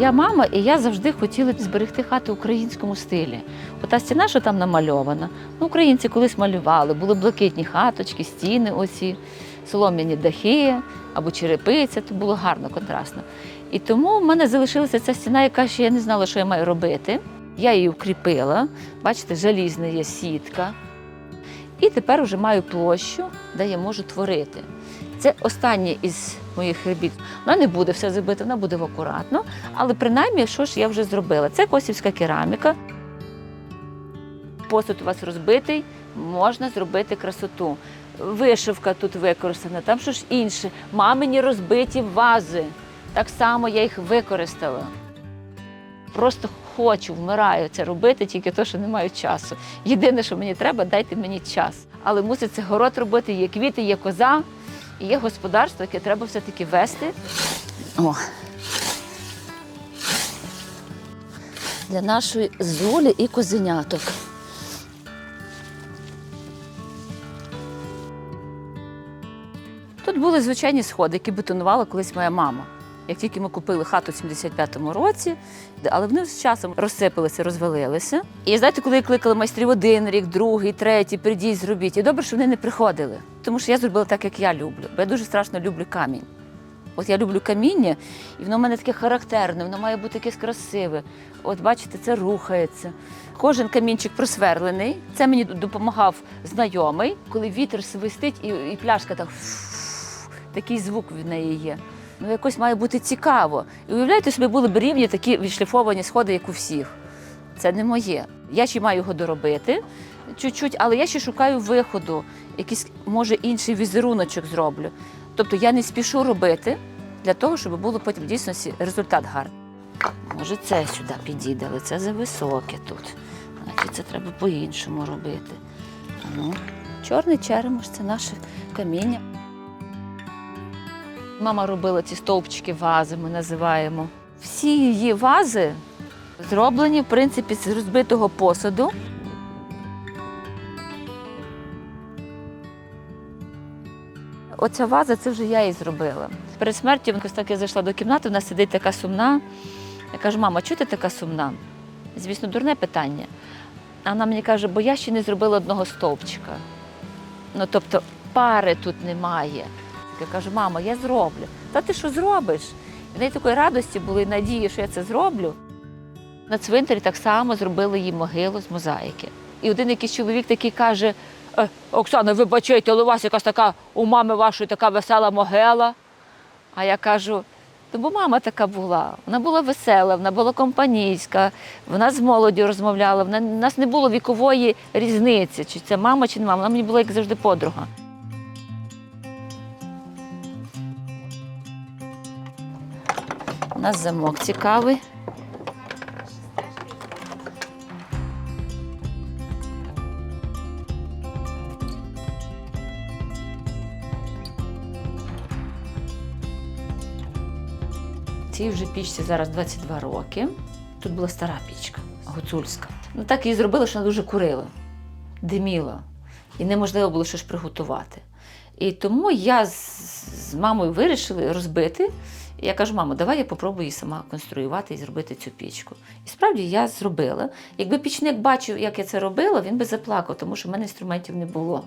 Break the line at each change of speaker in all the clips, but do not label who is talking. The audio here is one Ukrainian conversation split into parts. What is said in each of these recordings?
Моя мама і я завжди хотіли зберегти хату в українському стилі. Ота стіна, що там намальована, ну, українці колись малювали, були блакитні хаточки, стіни, оці, солом'яні дахи або черепиця, то було гарно, контрастно. І тому в мене залишилася ця стіна, яка ще я не знала, що я маю робити. Я її укріпила. Бачите, залізна є сітка. І тепер вже маю площу, де я можу творити. Це останнє із моїх робіт. Вона не буде все забита, вона буде акуратно, але принаймні, що ж я вже зробила? Це косівська кераміка. Посуд у вас розбитий, можна зробити красоту. Вишивка тут використана, там що ж інше. Мамині розбиті вази. Так само я їх використала. Просто хочу, вмираю це робити, тільки то, що не маю часу. Єдине, що мені треба, дайте мені час. Але мусить це город робити, є квіти, є коза, і є господарство, яке треба все-таки вести. О. Для нашої зулі і козеняток. Тут були звичайні сходи, які бетонувала колись моя мама. Як тільки ми купили хату в 75-му році, але вони з часом розсипалися, розвалилися. І знаєте, коли я кликала майстрів один рік, другий, третій, прийдіть, зробіть. І добре, що вони не приходили. Тому що я зробила так, як я люблю. Бо я дуже страшно люблю камінь. От я люблю каміння, і воно в мене таке характерне, воно має бути якесь красиве. От бачите, це рухається. Кожен камінчик просверлений. Це мені допомагав знайомий, коли вітер свистить і, і пляшка так такий звук в неї є. Ну, якось має бути цікаво. І уявляєте, собі були б рівні такі відшліфовані сходи, як у всіх. Це не моє. Я ще маю його доробити чуть-чуть, але я ще шукаю виходу, якийсь, може, інший візеруночок зроблю. Тобто я не спішу робити для того, щоб було потім в дійсності результат гарний. Може, це сюди підійде, але це зависоке тут. Значить, це треба по-іншому робити. Ну, чорний черемош це наше каміння. Мама робила ці стовпчики вази, ми називаємо. Всі її вази зроблені, в принципі, з розбитого посуду. Оця ваза це вже я її зробила. Перед смертю якось так я зайшла до кімнати, вона сидить така сумна. Я кажу, мама, чого ти така сумна? Звісно, дурне питання. Вона мені каже, бо я ще не зробила одного стовпчика. Ну, тобто, пари тут немає. Я кажу, мама, я зроблю. Та ти що зробиш? В неї такої радості було і надії, що я це зроблю. На цвинтарі так само зробили їй могилу з мозаїки. І один якийсь чоловік такий каже: «Е, Оксана, вибачайте, але у вас якась така у мами вашої така весела могила. А я кажу, то бо мама така була. Вона була весела, вона була компанійська, вона з молоддю розмовляла, вона, у нас не було вікової різниці, чи це мама, чи не мама. Вона мені була як завжди подруга. У нас замок цікавий. Цій вже пічці зараз 22 роки. Тут була стара пічка, гуцульська. Ну так її зробили, що вона дуже курила, диміла. І неможливо було щось приготувати. І тому я з, з мамою вирішили розбити. І я кажу, мамо, давай я попробую її сама конструювати і зробити цю пічку. І справді я зробила. Якби пічник бачив, як я це робила, він би заплакав, тому що в мене інструментів не було.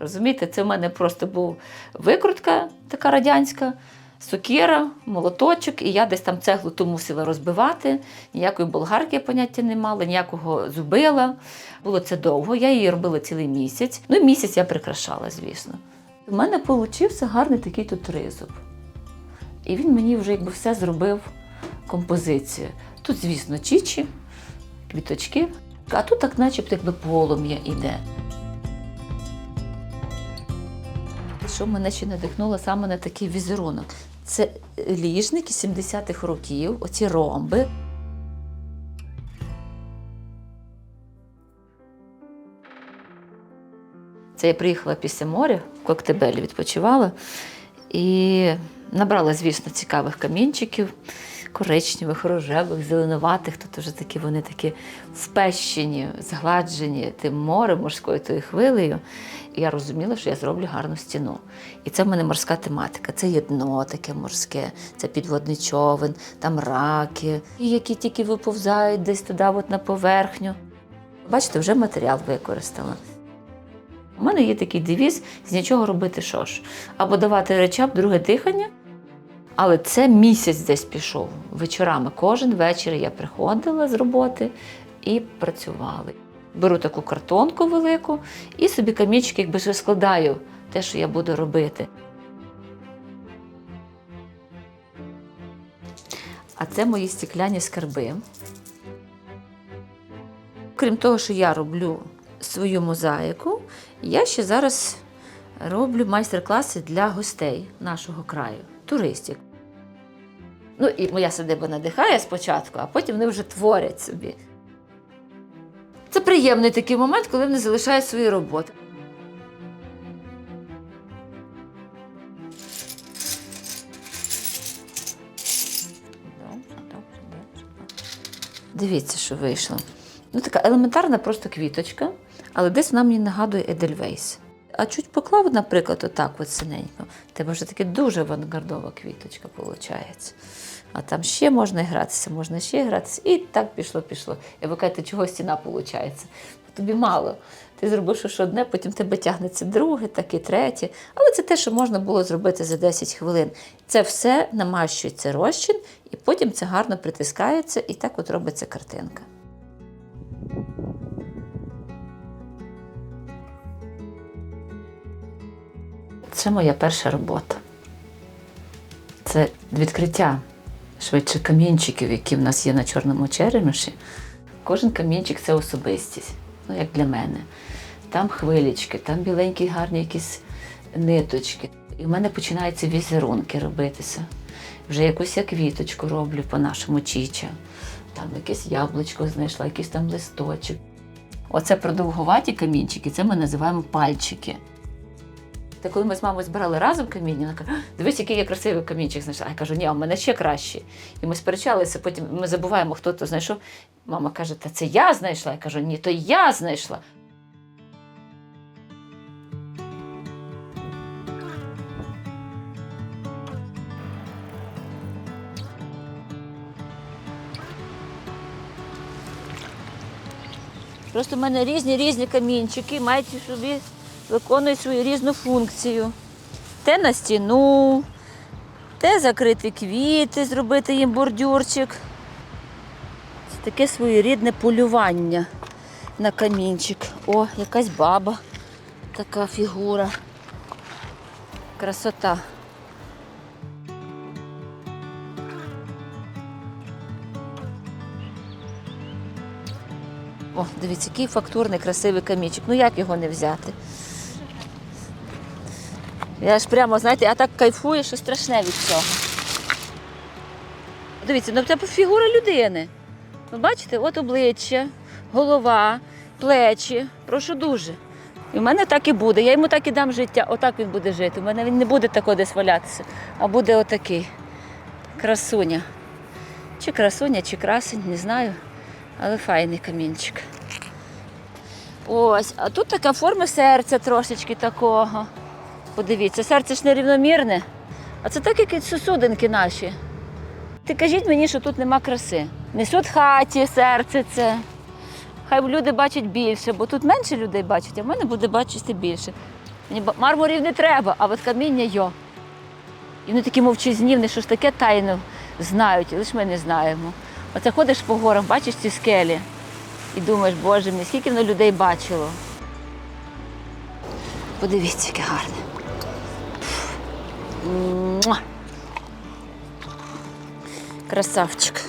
Розумієте, це в мене просто був викрутка така радянська, сокира, молоточок, і я десь там цеглу ту мусила розбивати. Ніякої болгарки я поняття не мала, ніякого зубила. Було це довго. Я її робила цілий місяць. Ну місяць я прикрашала, звісно. У мене получився гарний такий тут тризуб. І він мені вже якби все зробив композицію. Тут, звісно, чічі, квіточки, а тут так начебто якби полум'я іде. Що мене ще надихнуло саме на такий візерунок? Це ліжники 70-х років, оці ромби. Це я приїхала після моря, в Коктебелі відпочивала і набрала, звісно, цікавих камінчиків. Коричневих, рожевих, зеленуватих. Тут вже такі вони такі впещені, згладжені тим морем морською тою хвилею. І я розуміла, що я зроблю гарну стіну. І це в мене морська тематика. Це є дно таке морське, це підводний човен, там раки, які тільки виповзають десь туди, от на поверхню. Бачите, вже матеріал використала. У мене є такий девіз з нічого робити що ж. Або давати речам друге дихання. Але це місяць десь пішов вечорами. Кожен вечір я приходила з роботи і працювала. Беру таку картонку велику і собі камінчики якби ж складаю те, що я буду робити. А це мої стекляні скарби. Крім того, що я роблю свою мозаїку, я ще зараз роблю майстер-класи для гостей нашого краю, туристів. Ну і моя садиба надихає спочатку, а потім вони вже творять собі. Це приємний такий момент, коли вони залишають свої роботи. Дивіться, що вийшло. Ну, така елементарна просто квіточка, але десь вона мені нагадує Едельвейс. А чуть поклав, наприклад, отак от синенько, тебе вже таки дуже авангардова квіточка виходить. А там ще можна гратися, можна ще гратися. І так пішло, пішло. І ви кажете, чого стіна виходить? Тобі мало. Ти зробив щось одне, потім тебе тягнеться друге, таке третє. Але це те, що можна було зробити за 10 хвилин. Це все намащується розчин, і потім це гарно притискається, і так от робиться картинка. Це моя перша робота. Це відкриття швидше камінчиків, які в нас є на чорному череміші. Кожен камінчик це особистість, ну як для мене. Там хвилічки, там біленькі гарні якісь ниточки. І в мене починаються візерунки робитися. Вже якусь я квіточку роблю по-нашому чіча. Там якесь яблучко знайшла, якийсь там листочок. Оце продовгуваті камінчики, це ми називаємо пальчики. Та коли ми з мамою збирали разом каміння, вона каже, дивись, який я красивий камінчик знайшла. А я кажу, ні, а в мене ще краще. І ми сперечалися, потім ми забуваємо, хто то знайшов. Мама каже, та це я знайшла. Я кажу, ні, то я знайшла. Просто в мене різні різні камінчики, мають собі виконують свою різну функцію. Те на стіну, те закрити квіти, зробити їм бордюрчик. Це таке своєрідне полювання на камінчик. О, якась баба, така фігура. Красота. О, дивіться, який фактурний красивий камінчик. Ну як його не взяти? Я ж прямо, знаєте, я так кайфую, що страшне від цього. Дивіться, ну тебе фігура людини. Ви бачите, от обличчя, голова, плечі. Прошу дуже. І в мене так і буде. Я йому так і дам життя. Отак він буде жити. У мене він не буде тако десь валятися, а буде отакий. Красуня. Чи красуня, чи красень, не знаю. Але файний камінчик. Ось, а тут така форма серця трошечки такого. Подивіться, серце ж нерівномірне. А це так, як і сусудинки наші. Ти кажіть мені, що тут нема краси. Несуть хаті серце це. Хай люди бачать більше, бо тут менше людей бачать, а в мене буде бачити більше. Мені мармурів не треба, а от каміння йо. І вони такі мовчазні, вони що ж таке тайну знають, лише ми не знаємо. Оце ходиш по горах, бачиш ці скелі і думаєш, боже мій, скільки воно людей бачило. Подивіться, яке гарне. Красавчик.